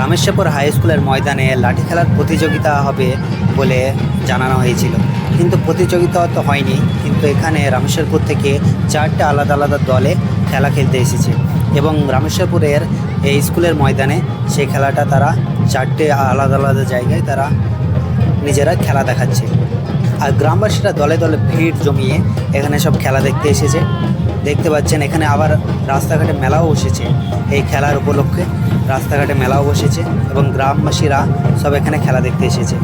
Rameshwarpur high স্কুলের ময়দানে লাঠি খেলার প্রতিযোগিতা হবে বলে জানানো হয়েছিল। কিন্তু প্রতিযোগিতা তো হয়নি, কিন্তু এখানে রামেশ্বরপুর থেকে চারটে আলাদা আলাদা দলে খেলা খেলতে এসেছে এবং রামেশ্বরপুরের এই স্কুলের ময়দানে সেই খেলাটা তারা চারটে আলাদা আলাদা জায়গায় তারা নিজেরা খেলা দেখাচ্ছে। আর গ্রামবাসীরা দলে দলে ভিড় জমিয়ে এখানে সব খেলা দেখতে এসেছে। দেখতে পাচ্ছেন, এখানে আবার রাস্তাঘাটে মেলাও বসেছে। এই খেলার উপলক্ষে রাস্তাঘাটে মেলাও বসেছে এবং গ্রামবাসীরা সব এখানে খেলা দেখতে এসেছে।